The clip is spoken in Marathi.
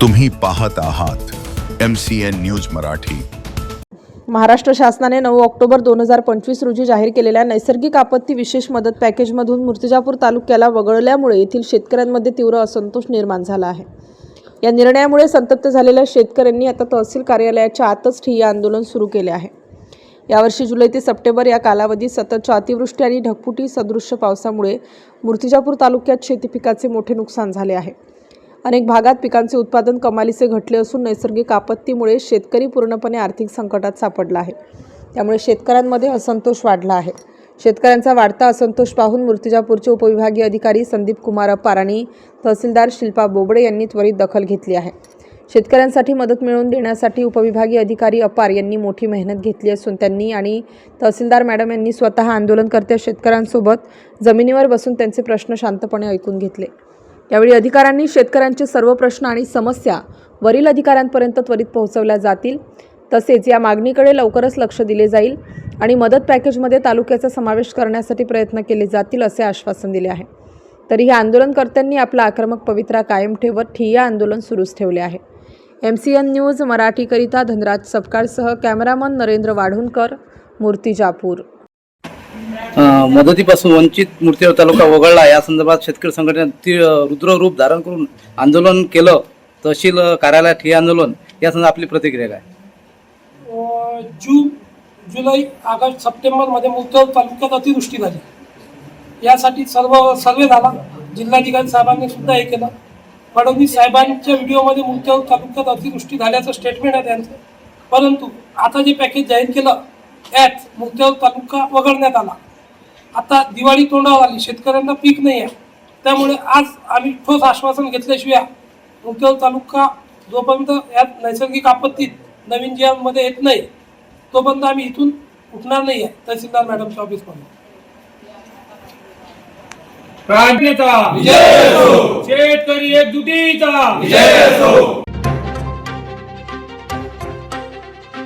तुम्ही पाहत आहात M C N news Marathi. Maharashtra शासनाने नऊ ऑक्टोबर दोन हजार पंचवीस रोजी जाहीर केलेल्या नैसर्गिक आपत्ती विशेष मदत पॅकेजमधून मूर्तिजापूर तालुक्याला वगळल्यामुळे येथील शेतकऱ्यांमध्ये तीव्र असंतोष निर्माण झाला आहे. या निर्णयामुळे संतप्त झालेल्या शेतकऱ्यांनी आता तहसील कार्यालयाच्या आतच ठिय्या आंदोलन सुरू केले आहे. यावर्षी जुलै ते सप्टेंबर या कालावधीत सततच्या अतिवृष्टी आणि ढगफुटी सदृश्य पावसामुळे मूर्तिजापूर तालुक्यात शेती पिकाचे मोठे नुकसान झाले आहे. अनेक भागात पिकांचे उत्पादन कमालीचे घटले असून नैसर्गिक आपत्तीमुळे शेतकरी पूर्णपणे आर्थिक संकटात सापडला आहे. त्यामुळे शेतकऱ्यांमध्ये असंतोष वाढला आहे. शेतकऱ्यांचा वाढता असंतोष पाहून मूर्तिजापूरचे उपविभागीय अधिकारी संदीप कुमार अपारणी आणि तहसीलदार शिल्पा बोबडे यांनी त्वरित दखल घेतली आहे. शेतकऱ्यांसाठी मदत मिळवून देण्यासाठी उपविभागीय अधिकारी अपार यांनी मोठी मेहनत घेतली असून त्यांनी आणि तहसीलदार मॅडम यांनी स्वतः आंदोलनकर्त्या शेतकऱ्यांसोबत जमिनीवर बसून त्यांचे प्रश्न शांतपणे ऐकून घेतले. यावेळी अधिकाऱ्यांनी शेतकऱ्यांचे सर्व प्रश्न आणि समस्या वरील अधिकाऱ्यांपर्यंत त्वरित पोहोचवल्या जातील. तसेच या मागणीकडे लवकरच लक्ष दिले जाईल आणि मदत पॅकेजमध्ये तालुक्याचा समावेश करण्यासाठी प्रयत्न केले जातील असे आश्वासन दिले आहे. तरी ह्या आंदोलनकर्त्यांनी आपला आक्रमक पवित्रा कायम ठेवत ठिय्या आंदोलन सुरूच ठेवले आहे. एम सी एन न्यूज मराठीकरिता धनराज सपकाळसह कॅमेरामन नरेंद्र वाढूणकर मूर्तिजापूर जापूर. मदतीपासून वंचित मूर्तीवर तालुका वगळला. या संदर्भात शेतकरी संघटनेने ती रुद्र रूप धारण करून आंदोलन केलं. तहसील कार्यालयात हे आंदोलन या संदर्भात आपली प्रतिक्रिया काय? जून जुलै ऑगस्ट सप्टेंबरमध्ये मुलताव तालुक्यात अतिवृष्टी झाली. यासाठी सर्व सर्वे झाला. जिल्हाधिकारी साहेबांनी सुद्धा हे केलं. फडणवीस साहेबांच्या व्हिडिओमध्ये मुलताव तालुक्यात अतिवृष्टी झाल्याचं स्टेटमेंट आहे त्यांचं. परंतु आता जे पॅकेज जाहीर केलं त्यात मुलताव तालुका वगळण्यात आला. आता दिवाळी तोंडावर आली शेतकऱ्यांना पीक नाही आहे. त्यामुळे आज आम्ही ठोस आश्वासन घेतल्याशिवाय मुलताव तालुका जोपर्यंत यात नैसर्गिक आपत्तीत नवीन जीवनमध्ये येत नाही तोपर्यंत आम्ही इथून उठणार नाही आहे. तहसीलदार मॅडमच्या ऑफिसमध्ये. प्राज्ञता शेतकरी एकजुटीचा.